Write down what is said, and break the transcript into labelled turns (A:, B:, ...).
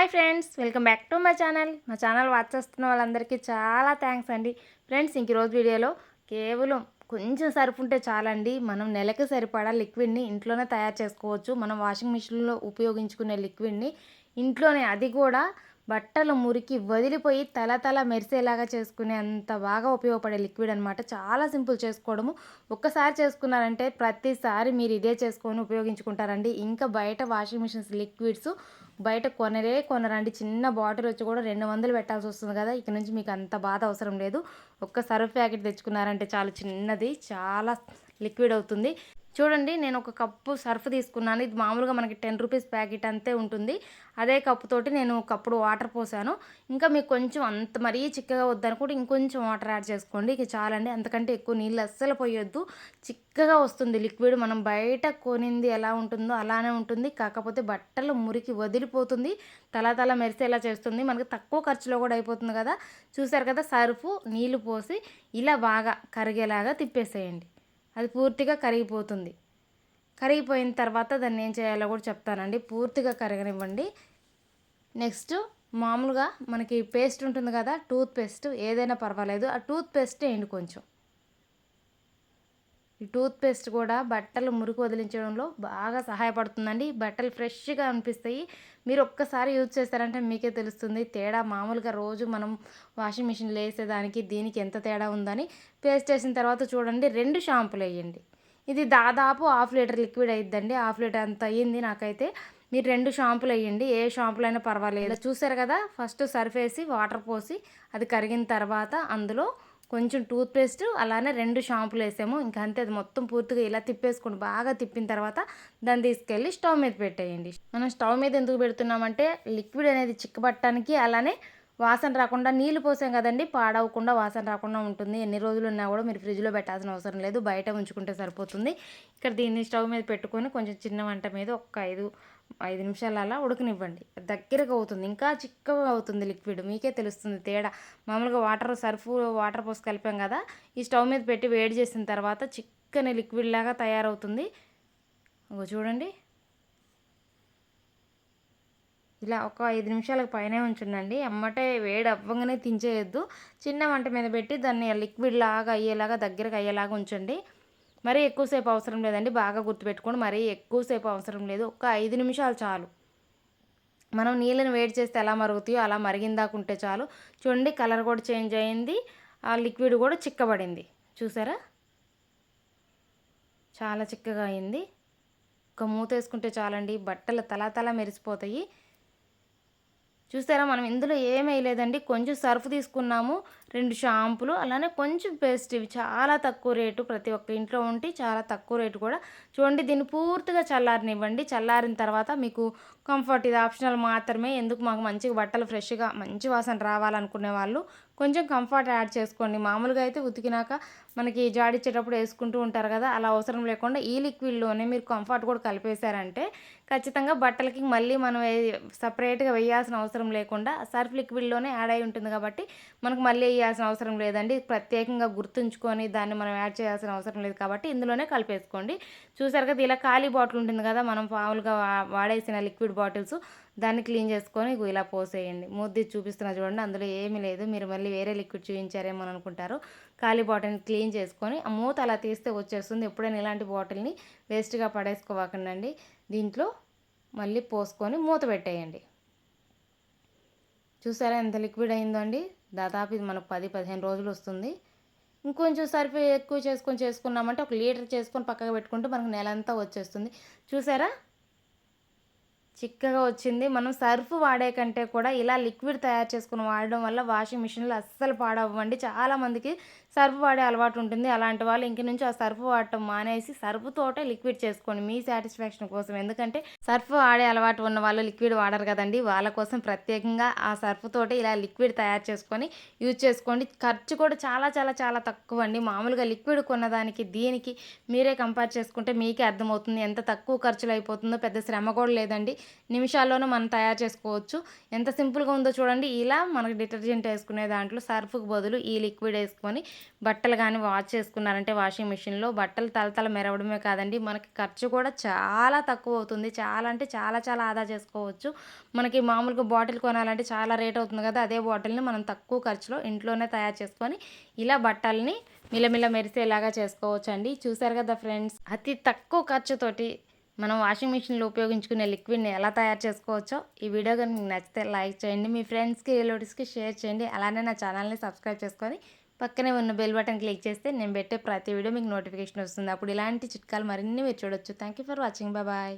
A: Hi friends welcome back to my channel. మా channel watch చేస్తున్న వాళ్ళందరికీ చాలా థ్యాంక్స్ అండి. ఫ్రెండ్స్ ఇంక రోజు వీడియోలో కేవలం కొంచెం సరుపు ఉంటే చాలండి. మనం నెలకి సరిపడా లిక్విడ్ని ఇంట్లోనే తయారు చేసుకోవచ్చు. మనం వాషింగ్ మిషన్లో ఉపయోగించుకునే లిక్విడ్ని ఇంట్లోనే. అది కూడా బట్టలు మురికి వదిలిపోయి తల తల మెరిసేలాగా చేసుకునే అంత బాగా ఉపయోగపడే లిక్విడ్ అనమాట చాలా సింపుల్ చేసుకోవడము. ఒక్కసారి చేసుకున్నారంటే ప్రతిసారి మీరు ఇదే చేసుకొని ఉపయోగించుకుంటారండి. ఇంకా బయట వాషింగ్ మిషన్స్ లిక్విడ్స్ బయట కొనరే కొనరండి. చిన్న బాటిల్ వచ్చి కూడా రెండు వందలు పెట్టాల్సి వస్తుంది కదా. ఇక నుంచి మీకు అంత బాధ అవసరం లేదు. ఒక్క సర్ఫ్ ప్యాకెట్ తెచ్చుకున్నారంటే చాలా చిన్నది చాలా లిక్విడ్ అవుతుంది. చూడండి నేను ఒక కప్పు సర్ఫ్ తీసుకున్నాను. ఇది మామూలుగా మనకి టెన్ రూపీస్ ప్యాకెట్ అంతే ఉంటుంది. అదే కప్పుతోటి నేను కప్పుడు వాటర్ పోసాను. ఇంకా మీకు కొంచెం అంత మరీ చిక్కగా వద్దనుకుంటే ఇంకొంచెం వాటర్ యాడ్ చేసుకోండి. ఇక చాలండి. అంతకంటే ఎక్కువ నీళ్ళు అస్సలు పోయొద్దు. చిక్కగా వస్తుంది లిక్విడ్. మనం బయట కొనింది ఎలా ఉంటుందో అలానే ఉంటుంది. కాకపోతే బట్టలు మురికి వదిలిపోతుంది. తల తల మెరిసేలా చేస్తుంది. మనకి తక్కువ ఖర్చులో కూడా అయిపోతుంది కదా. చూసారు కదా సర్ఫ్ నీళ్ళు పోసి ఇలా బాగా కరిగేలాగా తిప్పేసేయండి. అది పూర్తిగా కరిగిపోతుంది. కరిగిపోయిన తర్వాత దాన్ని ఏం చేయాలో కూడా చెప్తానండి. పూర్తిగా కరగనివ్వండి. నెక్స్ట్ మామూలుగా మనకి పేస్ట్ ఉంటుంది కదా టూత్ పేస్ట్ ఏదైనా పర్వాలేదు. ఆ టూత్ పేస్ట్ వేయండి కొంచెం. ఈ టూత్ పేస్ట్ కూడా బట్టలు మురికి వదిలించడంలో బాగా సహాయపడుతుందండి. బట్టలు ఫ్రెష్గా అనిపిస్తాయి. మీరు ఒక్కసారి యూజ్ చేస్తారంటే మీకే తెలుస్తుంది. తేడా మామూలుగా రోజు మనం వాషింగ్ మిషన్లో వేసేదానికి దీనికి ఎంత తేడా ఉందని. పేస్ట్ వేసిన తర్వాత చూడండి రెండు షాంపులు వేయండి. ఇది దాదాపు హాఫ్ లీటర్ లిక్విడ్ అయిద్దండి. హాఫ్ లీటర్ అంత అయ్యింది నాకైతే. మీరు రెండు షాంపులు వేయండి. ఏ షాంపులు అయినా పర్వాలేదు. చూసారు కదా ఫస్ట్ సర్ఫ్ వేసి వాటర్ పోసి అది కరిగిన తర్వాత అందులో కొంచెం టూత్ పేస్ట్ అలానే రెండు షాంపులు వేసాము. ఇంకా అంతే అది మొత్తం పూర్తిగా ఇలా తిప్పేసుకోండి బాగా తిప్పిన తర్వాత దాన్ని తీసుకెళ్ళి స్టవ్ మీద పెట్టేయండి. మనం స్టవ్ మీద ఎందుకు పెడుతున్నామంటే లిక్విడ్ అనేది చిక్కబట్టడానికి అలానే వాసన రాకుండా నీళ్ళు పోసాం కదండి పాడవకుండా వాసన రాకుండా ఉంటుంది. ఎన్ని రోజులు ఉన్నా కూడా మీరు ఫ్రిడ్జ్లో పెట్టాల్సిన అవసరం లేదు బయట ఉంచుకుంటే సరిపోతుంది. ఇక్కడ దీన్ని స్టవ్ మీద పెట్టుకొని కొంచెం చిన్న వంట మీద ఒక ఐదు ఐదు నిమిషాలు అలా ఉడకనివ్వండి. దగ్గరగా అవుతుంది. ఇంకా చిక్కగా అవుతుంది లిక్విడ్. మీకే తెలుస్తుంది తేడా. మామూలుగా వాటర్ సర్ఫ్ వాటర్ పోసి కలిపాం కదా ఈ స్టవ్ మీద పెట్టి వేడి చేసిన తర్వాత చిక్కని లిక్విడ్ లాగా తయారవుతుంది. చూడండి. ఇలా ఒక ఐదు నిమిషాలకు పైనే ఉంచుండండి. అమ్మటే వేడి అవ్వగానే తించేయద్దు. చిన్న వంట మీద పెట్టి దాన్ని లిక్విడ్ లాగా అయ్యేలాగా దగ్గరకు అయ్యేలాగా ఉంచండి. మరీ ఎక్కువసేపు అవసరం లేదండి. బాగా గుర్తుపెట్టుకోండి. మరీ ఎక్కువసేపు అవసరం లేదు. ఒక ఐదు నిమిషాలు చాలు. మనం నీళ్ళని వేడి చేస్తే ఎలా మరుగుతాయో అలా మరిగిందాకుంటే చాలు. చూడండి కలర్ కూడా చేంజ్ అయింది. ఆ లిక్విడ్ కూడా చిక్కబడింది. చూసారా? చాలా చిక్కగా అయింది. ఒక మూత వేసుకుంటే చాలండి. బట్టలు తల తల మెరిసిపోతాయి. చూస్తారా మనం ఇందులో ఏం వేయలేదండి. కొంచెం సర్ఫ్ తీసుకున్నాము రెండు షాంపులు అలానే కొంచెం పేస్ట్ ఇవి చాలా తక్కువ రేటు ప్రతి ఒక్క ఇంట్లో ఉంటే చాలా తక్కువ రేటు కూడా. చూడండి దీన్ని పూర్తిగా చల్లారనివ్వండి. చల్లారిన తర్వాత మీకు కంఫర్ట్ ఇది. ఆప్షనల్ మాత్రమే. ఎందుకు మాకు మంచిగా బట్టలు ఫ్రెష్గా మంచి వాసన రావాలనుకునే వాళ్ళు కొంచెం కంఫర్ట్ యాడ్ చేసుకోండి. మామూలుగా అయితే ఉతికినాక మనకి జాడిచ్చేటప్పుడు వేసుకుంటూ ఉంటారు కదా అలా అవసరం లేకుండా ఈ లిక్విడ్లోనే మీరు కంఫర్ట్ కూడా కలిపేశారంటే ఖచ్చితంగా బట్టలకి మళ్ళీ మనం సపరేట్గా వేయాల్సిన అవసరం లేకుండా సర్ఫ్ లిక్విడ్లోనే యాడ్ అయి ఉంటుంది కాబట్టి మనకు మళ్ళీ వేయాల్సిన అవసరం లేదండి. ప్రత్యేకంగా గుర్తుంచుకొని దాన్ని మనం యాడ్ చేయాల్సిన అవసరం లేదు కాబట్టి ఇందులోనే కలిపేసుకోండి. చూసారు కదా ఇలా ఖాళీ బాటిల్ ఉంటుంది కదా మనం మామూలుగా వాడేసిన లిక్విడ్ బాటిల్స్ దాన్ని క్లీన్ చేసుకొని ఇలా పోసేయండి. ముద్ది చూపిస్తున్నా చూడండి అందులో ఏమీ లేదు. మీరు మళ్ళీ వేరే లిక్విడ్ చూపించారేమో అనుకుంటారు. ఖాళీ బాటిల్ని క్లీన్ చేసుకొని ఆ మూత అలా తీస్తే వచ్చేస్తుంది. ఎప్పుడైనా ఇలాంటి బాటిల్ని వేస్ట్గా పడేసుకోవాకండి దీంట్లో మళ్ళీ పోసుకొని మూత పెట్టేయండి. చూసారా ఎంత లిక్విడ్ అయిందో అండి దాదాపు ఇది మనకు పది పదిహేను రోజులు వస్తుంది. ఇంకొంచెం సరిపోయి ఎక్కువ చేసుకొని చేసుకున్నామంటే ఒక లీటర్ చేసుకొని పక్కకు పెట్టుకుంటే మనకు నెలంతా వచ్చేస్తుంది. చూసారా? చిక్కగా వచ్చింది. మనం సర్ఫ్ వాడే కంటే కూడా ఇలా లిక్విడ్ తయారు చేసుకుని వాడడం వల్ల వాషింగ్ మిషన్లు అస్సలు పాడవ్వండి. చాలామందికి సర్ఫ్ వాడే అలవాటు ఉంటుంది. అలాంటి వాళ్ళు ఇంక నుంచి ఆ సర్ఫ్ వాడటం మానేసి సర్ఫ్తోటే లిక్విడ్ చేసుకోండి మీ సాటిస్ఫాక్షన్ కోసం. ఎందుకంటే సర్ఫ్ వాడే అలవాటు ఉన్న వాళ్ళు లిక్విడ్ వాడరు కదండి. వాళ్ళ కోసం ప్రత్యేకంగా ఆ సర్ఫ్ తోటే ఇలా లిక్విడ్ తయారు చేసుకొని యూజ్ చేసుకోండి. ఖర్చు కూడా చాలా చాలా చాలా తక్కువ అండి. మామూలుగా లిక్విడ్ కొన్నదానికి దీనికి మీరే కంపేర్ చేసుకుంటే మీకే అర్థమవుతుంది. ఎంత తక్కువ ఖర్చులు అయిపోతుందో పెద్ద శ్రమ కూడా లేదండి. నిమిషాల్లోనే మనం తయారు చేసుకోవచ్చు. ఎంత సింపుల్గా ఉందో చూడండి. ఇలా మనకి డిటర్జెంట్ వేసుకునే దాంట్లో సర్ఫ్కి బదులు ఈ లిక్విడ్ వేసుకొని బట్టలు కానీ వాష్ చేసుకున్నారంటే వాషింగ్ మిషన్లో బట్టలు తలతల మెరవడమే కాదండి. మనకి ఖర్చు కూడా చాలా తక్కువ అవుతుంది. చాలా అంటే చాలా చాలా ఆదా చేసుకోవచ్చు. మనకి మామూలుగా బాటిల్ కొనాలంటే చాలా రేట్ అవుతుంది కదా అదే బాటిల్ని మనం తక్కువ ఖర్చులో ఇంట్లోనే తయారు చేసుకొని ఇలా బట్టల్ని మిలమిల మెరిసేలాగా చేసుకోవచ్చు అండి చూసారు కదా ఫ్రెండ్స్ అతి తక్కువ ఖర్చుతోటి మనం వాషింగ్ మిషన్లో ఉపయోగించుకునే లిక్విడ్ని ఎలా తయారు చేసుకోవచ్చో ఈ వీడియో కనుక మీకు నచ్చితే లైక్ చేయండి. మీ ఫ్రెండ్స్కి రిలేటివ్స్కి షేర్ చేయండి. అలానే నా ఛానల్ని సబ్స్క్రైబ్ చేసుకొని పక్కనే ఉన్న బెల్ బటన్ క్లిక్ చేస్తే నేను పెట్టే ప్రతి వీడియో మీకు నోటిఫికేషన్ వస్తుంది. అప్పుడు ఇలాంటి చిట్కాలు మరిన్ని మీరు చూడొచ్చు. Thank you for watching bye